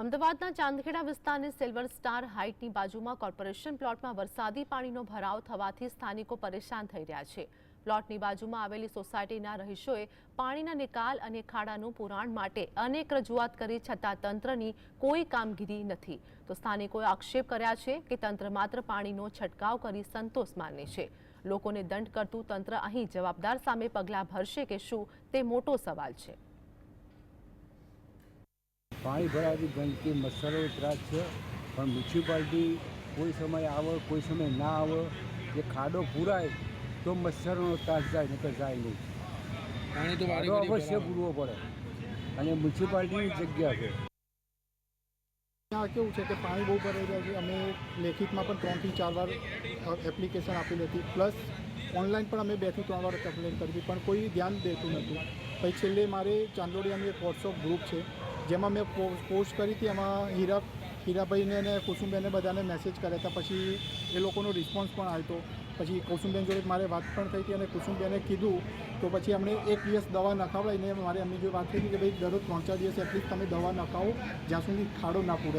અમદાવાદના ચાંદખેડા વિસ્તારની silver star હાઇટની બાજુમાં કોર્પોરેશન પ્લોટમાં વરસાદી પાણીનો ભરાવ થવાથી સ્થાનિકો પરેશાન થઈ રહ્યા છે. પ્લોટની બાજુમાં આવેલી સોસાયટીના રહીશોએ પાણીના નિકાલ અને ખાડાનું પુરાણ માટે અનેક રજૂઆત કરી છતાં તંત્રની કોઈ કામગીરી નથી. તો સ્થાનિકોએ આક્ષેપ કર્યા છે કે તંત્ર માત્ર પાણીનો છંટકાવ કરી સંતોષ માને છે. લોકોને દંડ કરતું તંત્ર અહીં જવાબદાર સામે પગલાં ભરશે કે શું તે મોટો સવાલ છે. પાણી ભરાવાથી ગંદકી મચ્છરો ત્રાસ છે. પણ મ્યુનિસિપાલિટી કોઈ સમય આવે કોઈ સમય ના આવે. એ ખાડો પૂરાય તો મચ્છરોનો ત્રાસ જાય નકર જાય નહીં. પાણી તો અવશ્ય પૂરવો પડે. અને મ્યુનિસિપાલિટીની જગ્યા છે. ત્યાં કેવું છે કે પાણી બહુ ભરાઈ જાય છે. અમે લેખિતમાં પણ ત્રણથી ચાર વાર એપ્લિકેશન આપેલી હતી. પ્લસ ઓનલાઈન પણ અમે બેથી ત્રણ વાર કમ્પ્લેન કરી હતી પણ કોઈ ધ્યાન દેતું નહોતું. પછી છેલ્લે મારે ચાંદોડિયાનું એક વોટ્સઅપ ગ્રુપ છે, જેમાં મેં પોસ્ટ કરી હતી, એમાં હીરા, હીરાભાઈને અને કુસુમબેને બધાને મેસેજ કર્યા હતા. પછી એ લોકોનો રિસ્પોન્સ પણ આવ્યો પછી કુસુમબેન જોડે મારે વાત પણ થઈ હતી અને કુસુમબેને કીધું, તો પછી અમને એક દિવસ દવા નખાવડાવીને મારે એમની જોડે વાત થઈ હતી કે ભાઈ દરરોજ ત્રણ ચાર દિવસ એટલીસ્ટ તમે દવા નખાવો, જ્યાં સુધી ખાડો ના પૂરે